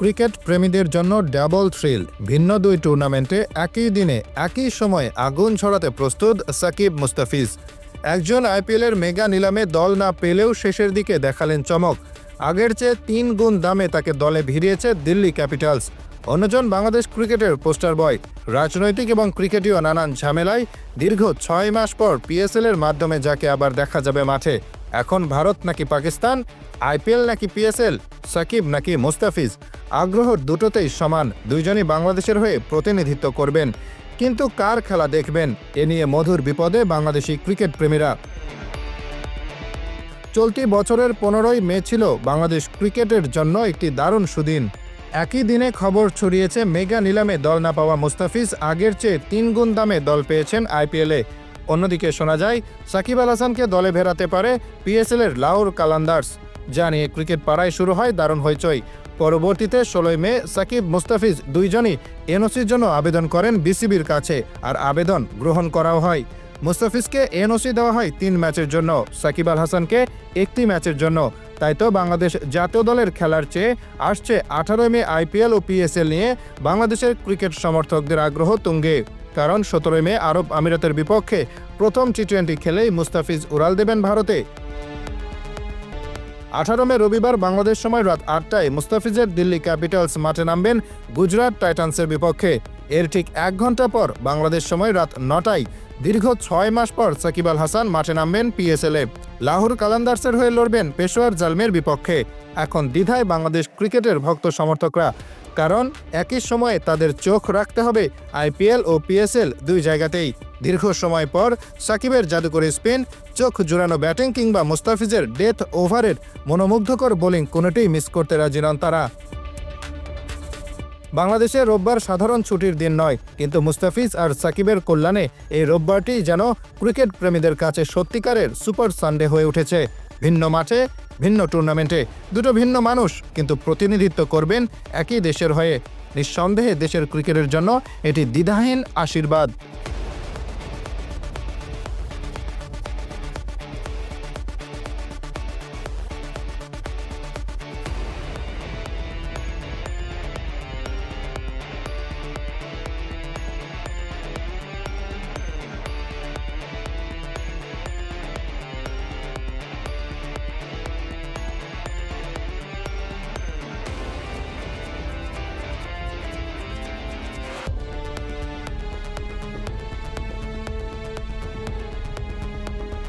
Cricket প্রেমীদের জন্য double thrill, ভিন্ন দুই টুর্নামেন্টে একই দিনে একই সময়ে আগুন ছড়াতে প্রস্তুত সাকিব মুস্তাফিজ। একজন আইপিএলের মেগা নিলামে দল না পেলেও শেষের দিকে দেখালেন চমক। আগের চেয়ে তিন গুণ দামে তাকে দলে ভিড়িয়েছে দিল্লি ক্যাপিটালস। অন্যজন বাংলাদেশ ক্রিকেটের পোস্টার বয়। রাজনৈতিক এবং ক্রিকেটীয় নানান ঝামেলায় দীর্ঘ ছয় মাস পর পিএসএল এর মাধ্যমে যাকে আবার দেখা যাবে মাঠে। এখন ভারত নাকি পাকিস্তান, আইপিএল নাকি পিএসএল, সাকিব নাকি মুস্তাফিজ? আগ্রহ দুটোতেই সমান, দুইজনই বাংলাদেশের হয়ে প্রতিনিধিত্ব করবেন। কিন্তু কার খেলা দেখবেন? এ নিয়ে মধুর বিপদে বাংলাদেশি ক্রিকেট প্রেমীরা। চলতি বছরের পনেরোই মে ছিল বাংলাদেশ ক্রিকেটের জন্য একটি দারুণ সুদিন। একই দিনে খবর ছড়িয়েছে, মেগা নিলামে দল না পাওয়া মুস্তাফিজ আগের চেয়ে তিন গুণ দামে দল পেয়েছেন আইপিএলে। অন্যদিকে শোনা যায়, সাকিব আল হাসানকে দলে ভেরাতে পারে পিএসএল এর লাউর কালান্দার্স। যা নিয়ে ক্রিকেট পাড়ায় শুরু হয় দারুণ হইচই। পরবর্তীতে ষোলোই মে সাকিব মুস্তাফিজ দুইজনই এনওসির জন্য আবেদন করেন বিসিবির কাছে আর আবেদন গ্রহণ করাও হয়। মুস্তাফিজকে এনওসি দেওয়া হয় তিন ম্যাচের জন্য, সাকিব আল হাসানকে একটি ম্যাচের জন্য। তাই তো বাংলাদেশ জাতীয় দলের খেলার চেয়ে আসছে আঠারোই মে আইপিএল ও পিএসএল নিয়ে বাংলাদেশের ক্রিকেট সমর্থকদের আগ্রহ তুঙ্গে। কারণ সতেরোই মে আরব আমিরাতের বিপক্ষে প্রথম টি টোয়েন্টি খেলেই মুস্তাফিজ উড়াল দেবেন ভারতে। আঠারো মে রবিবার বাংলাদেশ সময় রাত আটটায় মুস্তাফিজের দিল্লি ক্যাপিটালস মাঠে নামবেন গুজরাট টাইটান্সের বিপক্ষে। এর ঠিক এক ঘণ্টা পর বাংলাদেশ সময় রাত নটায় দীর্ঘ ছয় মাস পর সাকিব আল হাসান মাঠে নামবেন পিএসএলে লাহোর কালান্দার্সের হয়ে লড়বেন পেশোয়ার জালমের বিপক্ষে। এখন দ্বিধায় বাংলাদেশ ক্রিকেটের ভক্ত সমর্থকরা। কারণ একই সময়ে তাদের চোখ রাখতে হবে আইপিএল ও পিএসএল দুই জায়গাতেই। দীর্ঘ সময় পর সাকিবের জাদুকরি স্পিন, চোখ জুড়ানো ব্যাটিং কিংবা মুস্তাফিজের ডেথ ওভারের মনোমুগ্ধকর বোলিং কোনোটিই মিস করতে রাজি নন তারা। বাংলাদেশে রোববার সাধারণ ছুটির দিন নয়, কিন্তু মুস্তাফিজ আর সাকিবের কল্যাণে এই রোববারটি যেন ক্রিকেট প্রেমীদের কাছে সত্যিকারের সুপার সানডে হয়ে উঠেছে। ভিন্ন মাঠে, ভিন্ন টুর্নামেন্টে দুটো ভিন্ন মানুষ কিন্তু প্রতিনিধিত্ব করবেন একই দেশের হয়ে। নিঃসন্দেহে দেশের ক্রিকেটের জন্য এটি দ্বিধাহীন আশীর্বাদ।